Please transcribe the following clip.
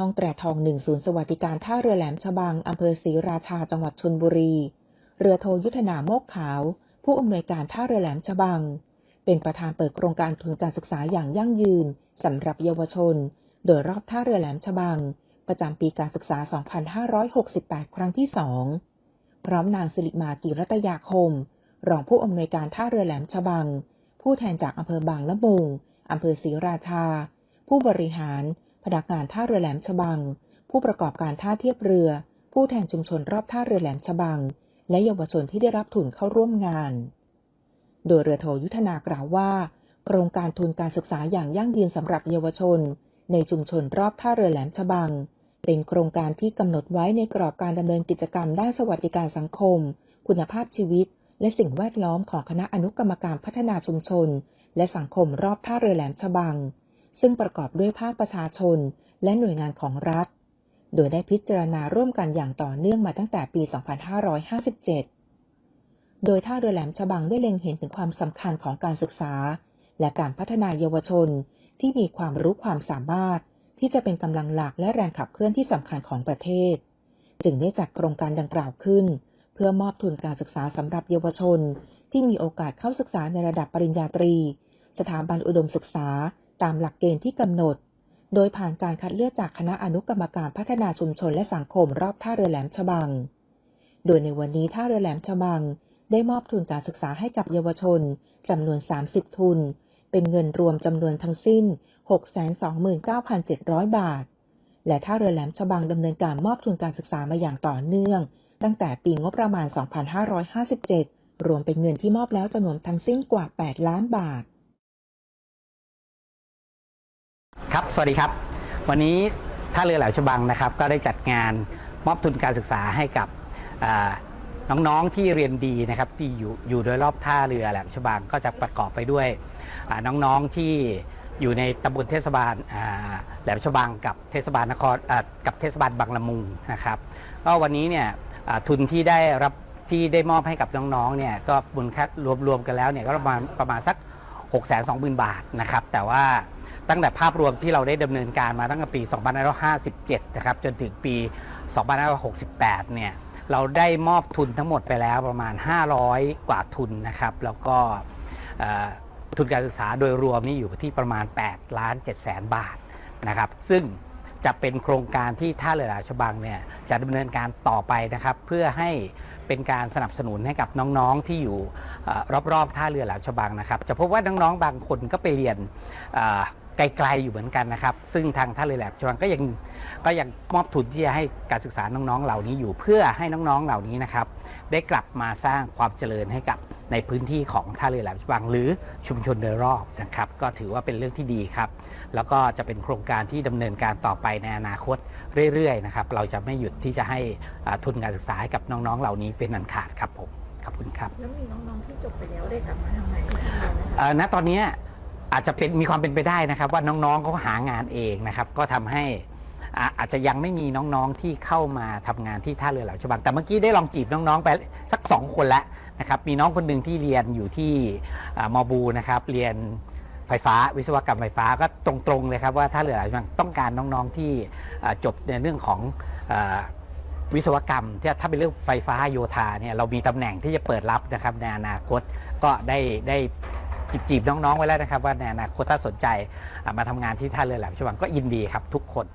น้องแตรทองหนึ่งศูนย์สวัสดิการท่าเรือแหลมฉบัง อำเภอศรีราชา จังหวัดชลบุรี เรือโทยุทธนาโมกขาว ผู้อำนวยการท่าเรือแหลมฉบัง เป็นประธานเปิดโครงการทุนการศึกษาอย่างยั่งยืนสำหรับเยาวชน โดยรอบท่าเรือแหลมฉบัง ประจำปีการศึกษา 2568 ครั้งที่ 2 พร้อมนางสิริมากิรัตยาคม รองผู้อำนวยการท่าเรือแหลมฉบัง ผู้แทนจากอำเภอบางละมุงอำเภอศรีราชา ผู้บริหาร พนักงานท่าเรือแหลมฉบัง ผู้ประกอบการท่าเทียบเรือ ผู้แทนชุมชนรอบท่าเรือแหลมฉบัง และเยาวชนที่ได้รับทุนเข้าร่วมงาน โดยเรือโทยุทธนากล่าวว่า โครงการทุนการศึกษาอย่างยั่งยืนสำหรับเยาวชน ในชุมชนรอบท่าเรือแหลมฉบัง เป็นโครงการที่กำหนดไว้ในกรอบการดำเนินกิจกรรมด้านสวัสดิการสังคม คุณภาพชีวิต และสิ่งแวดล้อมของคณะอนุกรรมการพัฒนาชุมชน และสังคมรอบท่าเรือแหลมฉบัง ซึ่งประกอบด้วยภาคประชาชน และหน่วยงานของรัฐ โดยได้พิจารณาร่วมกันอย่างต่อเนื่องมาตั้งแต่ปี 2557 โดยท่าเรือแหลมฉบังได้เล็งเห็นถึงความสำคัญของการศึกษา และการพัฒนาเยาวชนที่มีความรู้ความสามารถ ที่จะเป็นกำลังหลักและแรงขับเคลื่อนที่สำคัญของประเทศ จึงได้จัดโครงการดังกล่าวขึ้น เพื่อมอบทุนการศึกษาสำหรับเยาวชน ที่มีโอกาสเข้าศึกษาในระดับปริญญาตรี สถาบันอุดมศึกษา ตามหลักเกณฑ์ที่กำหนด โดยผ่านการคัดเลือกจากคณะอนุกรรมการพัฒนาชุมชนและสังคมรอบท่าเรือแหลมฉบัง โดยในวันนี้ท่าเรือแหลมฉบัง ได้มอบทุนการศึกษาให้กับเยาวชนจำนวน 30 ทุน เป็นเงินรวมจำนวนทั้งสิ้น 629,700 บาท และท่าเรือแหลมฉบังดำเนินการมอบทุนการศึกษามาอย่างต่อเนื่อง ตั้งแต่ปีงบประมาณ 2557 รวมเป็นเงินที่มอบแล้วจำนวนทั้งสิ้นกว่า 8 ล้านบาท ครับ สวัสดีครับ วันนี้ท่าเรือแหลมฉบังนะครับ ก็ได้จัดงานมอบทุนการศึกษาให้กับน้องๆที่เรียนดีนะครับที่อยู่อยู่โดยรอบท่าเรือแหลมฉบังก็จะประกอบไปด้วยน้องๆที่อยู่ในตำบลเทศบาลแหลมฉบังกับเทศบาลนครกับเทศบาลบางละมุงนะครับก็วันนี้เนี่ยทุนที่ได้รับที่ได้มอบให้กับน้องๆเนี่ยก็มูลค่ารวมๆกันแล้วเนี่ยก็ประมาณประมาณสัก 6 2 0 0 0 0 บาทนะครับแต่ว่า ตั้งแต่ภาพรวมที่เราได้ดำเนินการมาตั้งแต่ปี 2557 นะครับ จนถึงปี 2568 เนี่ย เราได้มอบทุนทั้งหมดไปแล้วประมาณ 500 กว่าทุนนะครับ แล้วก็ทุนการศึกษาโดยรวมนี่อยู่ที่ประมาณ 8 ล้าน7แสนบาทนะครับ ซึ่งจะเป็นโครงการที่ท่าเรือหลมฉบังเนี่ยจะดำเนินการต่อไปนะครับ เพื่อให้เป็นการสนับสนุนให้กับน้องๆที่อยู่อรอบๆท่าเรือหลมฉบังนะครับ จะพบว่าน้องๆบางคนก็ไปเรียน ไกลๆอยู่เหมือนกันนะครับ ซึ่งทางท่าเรือแหลมฉบังก็ยังก็ยังมอบทุนที่จะให้การศึกษาน้องๆ เหล่านี้อยู่เพื่อให้น้องๆเหล่านี้นะครับได้กลับมาสร้างความเจริญให้กับในพื้นที่ของท่าเรือแหลมฉบังหรือชุมชนโดยรอบนะครับ ก็ถือว่าเป็นเรื่องที่ดีครับ แล้วก็จะเป็นโครงการที่ดำเนินการต่อไปในอนาคตเรื่อยๆนะครับเราจะไม่หยุดที่จะให้อ่าทุนการศึกษาให้กับน้องๆ เหล่านี้เป็นอันขาดครับผมขอบคุณครับแล้วมีน้องๆที่จบไปแล้วได้กลับมาทำงานที่ทำงานไหมคะเอ่อณตอนเนี้ย อาจจะเป็นมีความเป็นไปได้นะครับ ว่าน้องๆเขาหางานเองนะครับ ก็ทำให้อาอาจจะยังไม่มีน้องๆที่เข้ามาทำงานที่ท่าเรือแหลมฉบังแต่เมื่อกี้ได้ลองจีบน้องๆไปสักสองคนแล้วนะครับ มีน้องคนหนึ่งที่เรียนอยู่ที่มอบูนะครับ เรียนไฟฟ้าวิศวกรรมไฟฟ้าก็ตรงๆเลยครับว่าท่าเรือแหลมฉบังต้องการน้องๆที่จบในเรื่องของวิศวกรรมที่ถ้าเป็นเรื่องไฟฟ้าโยธาเนี่ยเรามีตำแหน่งที่จะเปิดรับนะครับในอนาคตก็ได้ได้ จีบๆน้องๆไว้แล้วนะครับ ว่าในอนาคตถ้าสนใจมาทำงานที่ท่าเรือแหลมฉบังก็ยินดีครับทุกคน